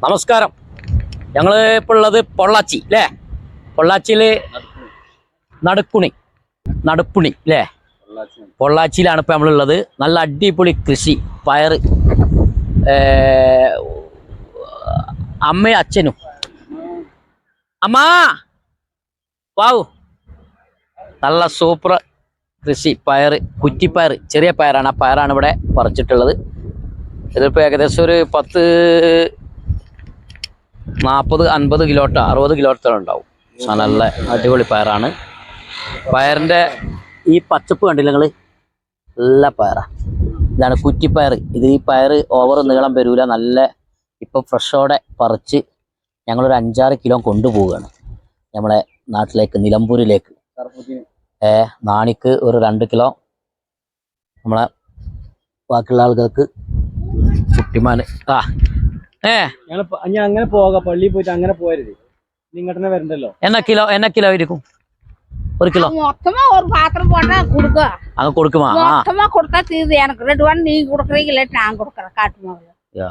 നമസ്കാരം. ഞങ്ങൾ ഇപ്പോൾ ഉള്ളത് പൊള്ളാച്ചി അല്ലേ പൊള്ളാച്ചിയിൽ നടുക്കുണി. നടുപ്പുണി അല്ലേ പൊള്ളാച്ചിയിലാണ് ഇപ്പോൾ നമ്മളുള്ളത്. നല്ല അടിപൊളി കൃഷി പയർ അമ്മയും അച്ഛനും. അമ്മാ! വാവു! നല്ല സൂപ്പർ കൃഷി പയർ കുറ്റിപ്പയർ ചെറിയ പയറാണ്. ആ പയറാണ് ഇവിടെ പറിച്ചിട്ടുള്ളത്. ഇതിപ്പോൾ ഏകദേശം ഒരു പത്ത് നാൽപ്പത് അൻപത് കിലോട്ടോ അറുപത് കിലോത്തോളം ഉണ്ടാവും. നല്ല അടിപൊളി പയറാണ്. പയറിന്റെ ഈ പച്ചപ്പ് കണ്ടില്ല നിങ്ങൾ നല്ല പയറാണ് ഇതാണ് കുറ്റിപ്പയർ. ഇത് ഈ പയർ ഓവർ നീളം വരൂല. നല്ല ഇപ്പം ഫ്രഷോടെ പറിച്ച് ഞങ്ങളൊരു അഞ്ചാറ് കിലോ കൊണ്ടുപോവുകയാണ്. നമ്മളെ നാട്ടിലേക്ക് നിലമ്പൂരിലേക്ക്. ഏ നാണിക്ക് ഒരു രണ്ട് കിലോ നമ്മളെ ബാക്കിയുള്ള ആളുകൾക്ക് കുട്ടിമാൻ ആ ഞങ്ങൾ ഞാൻ അങ്ങനെ പോകാം പള്ളിയിൽ പോയിട്ട് അങ്ങനെ പോയരുത് നിങ്ങട്ട് തന്നെ വരണ്ടല്ലോ എന്നാ കിലോ എന്നാ കിലോ ഇരിക്കും ஒரு கிலோ மொத்தமா ஒரு பாத்திரம் போட்டா கொடுக்க அங்க கொடுக்குமா ஆ. மொத்தமா கொடுத்தா தீருது எனக்கு ரெண்டு வாரம் நீங்க கொடுக்குறீங்க இல்லாட்டி நான் கொடுக்குறேன் காட்டு முதல்ல யா.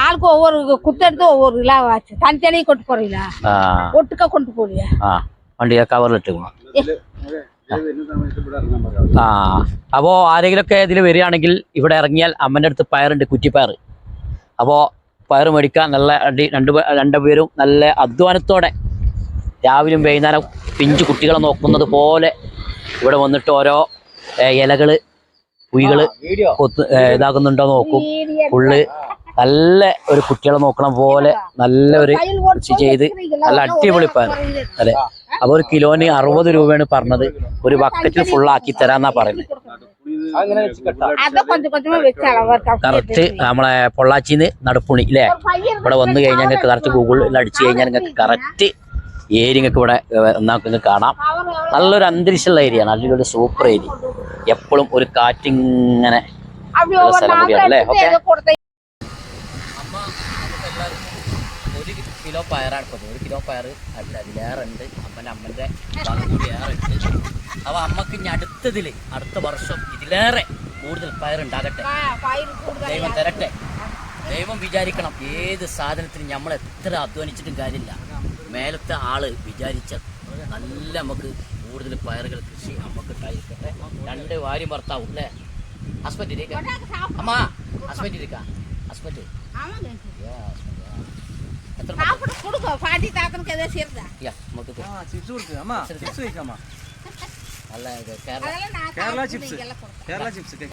ஆளுக்கு ஒவ்வொரு குத்தெடுத்து ஒவ்வொரு கிலோ ஆச்சு தனித்தனியாக கொண்டு போறீங்களா ആ ஒட்டுக்கா கொண்டு போறியா ആ വണ്ടി കവറിലിട്ടുമോ ആ അപ്പോ ആരെങ്കിലുമൊക്കെ ഇതിൽ വരികയാണെങ്കിൽ ഇവിടെ ഇറങ്ങിയാൽ അമ്മൻ്റെ അടുത്ത് പയറുണ്ട് കുറ്റിപ്പയർ അപ്പോൾ പയർ മേടിക്കാൻ നല്ല അടി രണ്ട് രണ്ടുപേരും പേരും നല്ല അധ്വാനത്തോടെ രാവിലെയും വൈകുന്നേരം പിഞ്ചു കുട്ടികളെ നോക്കുന്നത് പോലെ ഇവിടെ വന്നിട്ട് ഓരോ ഇലകൾ പുയികൾ കൊത്ത് ഇതാക്കുന്നുണ്ടോ നോക്കും. ഫുള്ള് നല്ല ഒരു കുട്ടികളെ നോക്കണ പോലെ നല്ല ഒരു കൃഷി ചെയ്ത് നല്ല അടിപൊളി പയർ അതെ. അപ്പൊ ഒരു കിലോന് അറുപത് രൂപയാണ് പറഞ്ഞത്. ഒരു ബക്കറ്റിൽ ഫുള്ളാക്കി തരാന്നാ പറയുന്നത്. കറക്റ്റ് നമ്മളെ പൊള്ളാച്ചിന്ന് നടപ്പുണി അല്ലേ ഇവിടെ വന്നു കഴിഞ്ഞാൽ നിങ്ങൾക്ക് കറക്റ്റ് ഗൂഗിളിൽ അടിച്ചു കഴിഞ്ഞാൽ നിങ്ങൾക്ക് കറക്റ്റ് ഏരിയങ്ങൾക്ക് ഇവിടെ നിങ്ങൾക്ക് കാണാം. നല്ലൊരു അന്തരീക്ഷമുള്ള ഏരിയ ആണ്. നല്ലൊരു സൂപ്പർ ഏരിയ എപ്പോഴും ഒരു കാറ്റിങ്ങനെ സ്ഥലം കൂടിയാണ് അല്ലേ? ഓക്കെ കിലോ പയറാണ് ഇപ്പോൾ ഒരു കിലോ പയറ് അല്ല അതിലേറുണ്ട് അമ്മന്റെ അമ്മന്റെ ഭാഗം ഏറുണ്ട് അപ്പോൾ അമ്മയ്ക്ക് ഇനി അടുത്തതിൽ അടുത്ത വർഷം ഇതിലേറെ കൂടുതൽ പയറുണ്ടാകട്ടെ ദൈവം തരട്ടെ. ദൈവം വിചാരിക്കണം ഏത് സാധനത്തിന് നമ്മൾ എത്ര അധ്വാനിച്ചിട്ടും കാര്യമില്ല. മേലത്തെ ആൾ വിചാരിച്ച നല്ല നമുക്ക് കൂടുതൽ പയറുകൾ കൃഷി അമ്മയ്ക്ക് ഉണ്ടായിരിക്കട്ടെ. രണ്ട് വാരി ഭർത്താവും അല്ലേ? ഹസ്ബൻഡ് ഇരിക്കാം. അമ്മ ഹസ്ബൻഡ് ഇരിക്കാം. ഹസ്ബൻഡ് ഹസ്ബൻഡ് சாப்பிட கொடுக்க பாட்டி தாக்கனுக்கு ஏதோ செய்யறதா? யா மொத்தம் ஆ chips Kerala. Chips Kerala chips